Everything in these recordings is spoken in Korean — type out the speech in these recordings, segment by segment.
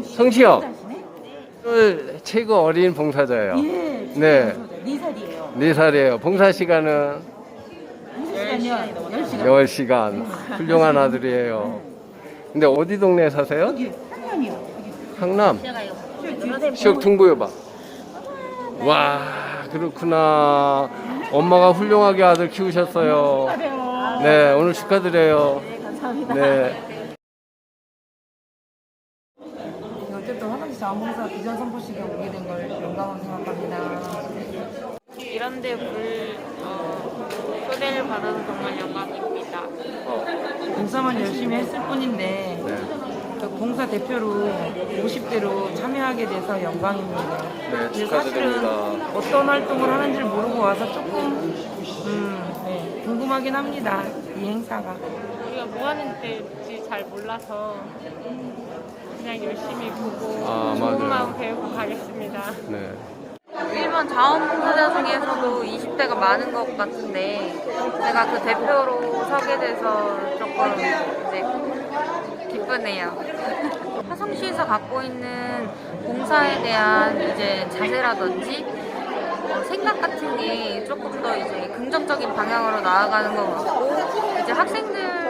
성시요. 오늘 최고 어린 봉사자예요. 예. 네. 네 살이에요. 네 살이에요. 봉사 시간은 시간이요. 10시간. 10시간. 훌륭한 아들이에요. 근데 어디 동네에 사세요? 여기. 강남. 시역 둥보여봐. 와, 그렇구나. 엄마가 훌륭하게 아들 키우셨어요. 네, 오늘 축하드려요. 네, 감사합니다. 네. 자원봉사 비전 선포식에 오게 된 걸 영광으로 생각합니다. 이런데 불 어, 초대를 받아서 정말 영광입니다. 봉사만 열심히 했을 뿐인데 네. 그 봉사 대표로 50대로 참여하게 돼서 영광입니다. 네, 근데 축하드립니다. 사실은 어떤 활동을 하는지 모르고 와서 조금 음, 네, 궁금하긴 합니다. 이 행사가. 우리가 뭐 하는 데인지 잘 몰라서 그냥 열심히 보고 아, 좋은 맞아요. 마음 배우고 가겠습니다. 네. 일본 자원봉사자 중에서도 20대가 많은 것 같은데 제가 그 대표로 서게 돼서 조금 이제 기쁘네요. 화성시에서 갖고 있는 봉사에 대한 이제 자세라든지 어, 생각 같은 게 조금 더 이제 긍정적인 방향으로 나아가는 것 같고 이제 학생들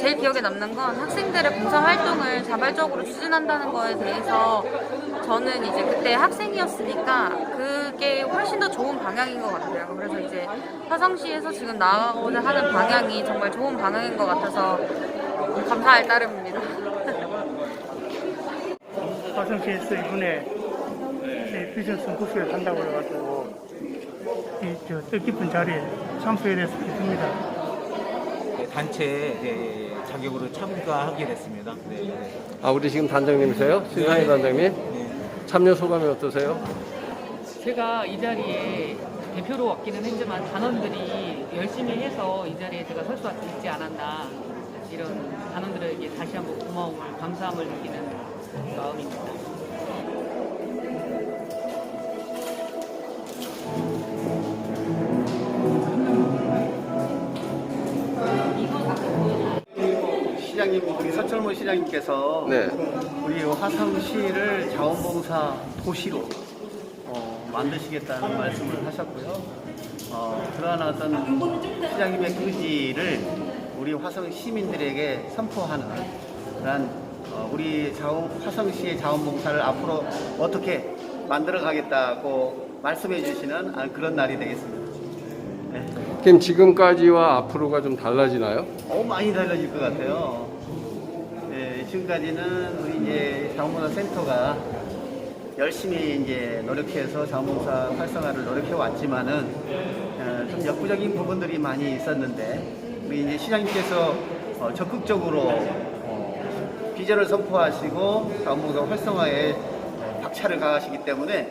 제일 기억에 남는 건 학생들의 봉사 활동을 자발적으로 추진한다는 거에 대해서 저는 이제 그때 학생이었으니까 그게 훨씬 더 좋은 방향인 것 같아요. 그래서 이제 화성시에서 지금 나아가고자 하는 방향이 정말 좋은 방향인 것 같아서 감사할 따름입니다. 화성시에서 이번에 네, 비전 선포식을 한다고 그래가지고 이 저 뜻깊은 자리에 돼서 기쁩니다. 네, 단체 네, 자격으로 참가하게 됐습니다. 네, 네. 아, 우리 지금 단장님이세요? 신상희 단장님? 네. 참여 소감이 어떠세요? 제가 이 자리에 대표로 왔기는 했지만 단원들이 열심히 해서 이 자리에 제가 설 수 있지 않았나 이런 단원들에게 다시 한번 고마움을 감사함을 느끼는 마음입니다. 시장님, 우리 서철모 시장님께서 네. 우리 화성시를 자원봉사 도시로 어, 만드시겠다는 말씀을 하셨고요. 어, 그러한 어떤 시장님의 의지를 우리 화성 시민들에게 선포하는 그런 어, 우리 자원, 화성시의 자원봉사를 앞으로 어떻게 만들어 가겠다고 말씀해 주시는 아, 그런 날이 되겠습니다. 네. 그럼 지금까지와 앞으로가 좀 달라지나요? 어, 많이 달라질 것 같아요. 예, 지금까지는 우리 이제 자원봉사 센터가 열심히 이제 노력해서 자원봉사 활성화를 노력해 왔지만은 어, 좀 역부족인 부분들이 많이 있었는데 우리 이제 시장님께서 어, 적극적으로 어, 비전을 선포하시고 자원봉사 활성화에 박차를 가하시기 때문에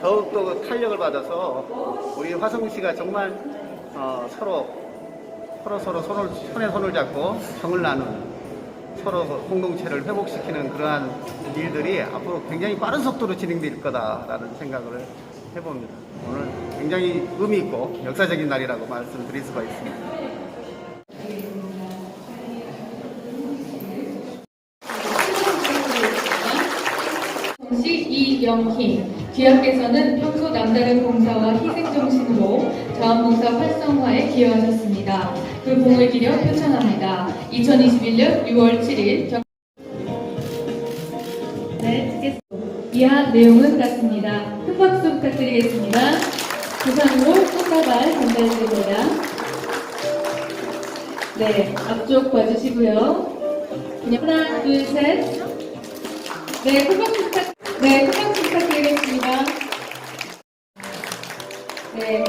더욱더 탄력을 받아서 우리 화성시가 정말 어, 서로 서로 서로 손을 손에 손을 잡고 정을 나누는 서로 공동체를 회복시키는 그러한 일들이 앞으로 굉장히 빠른 속도로 진행될 거다라는 생각을 해봅니다. 오늘 굉장히 의미 있고 역사적인 날이라고 말씀드릴 수가 있습니다. 정식 이영희 귀하께서는 평소 남다른 봉사와 희생 정신으로 자원봉사 활성화에 기여하셨습니다. 그 공을 기려 표창합니다. 2021년 6월 7일 경... 네, 듣겠습니다. 이하 내용은 같습니다. 큰 박수 부탁드리겠습니다. 부상으로 꽃다발 전달드립니다. 네, 앞쪽 봐주시고요. 그냥 하나, 둘, 셋. 네, 큰 박수 부탁, 네, 큰 박수 부탁드리겠습니다. 네.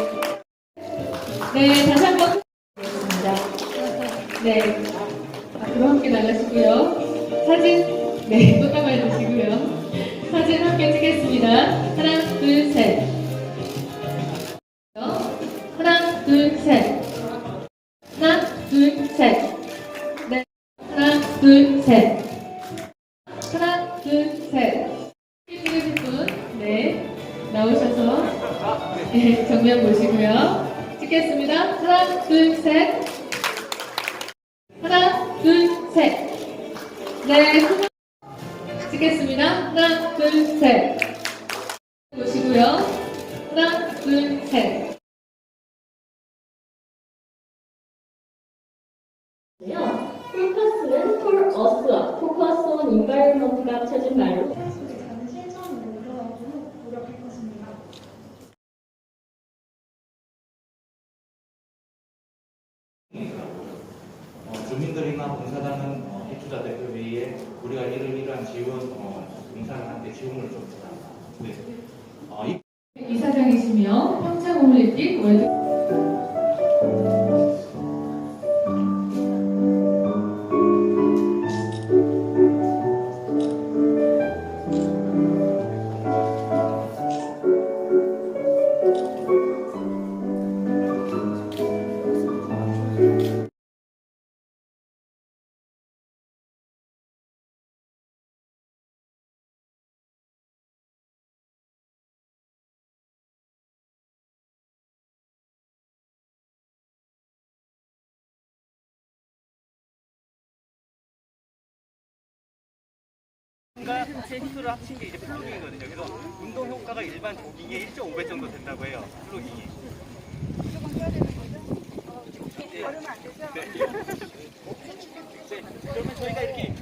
네, 다시 한 번. 네. 앞으로 함께 나가시고요. 사진, 네, 꽃다발 주시고요. 사진 함께 찍겠습니다. 하나, 둘, 셋. 하나, 둘, 셋. 네, 정면 보시고요. 찍겠습니다. 하나, 둘, 셋. 하나, 둘, 셋. 네, 찍겠습니다. 하나, 둘, 셋. 보시고요. 하나, 둘, 셋. 우리가 이를 이러한 지원 어, 봉사단한테 지원을 좀 부탁합니다. 네. 어, 이 이사장이시며 평창올림픽 월드 센수를 합친 게 이제 플로깅이거든요. 그래서 운동 효과가 일반 조깅의 1.5배 정도 된다고 해요. 플로깅이. 네. 네. 그러면 저희가 이렇게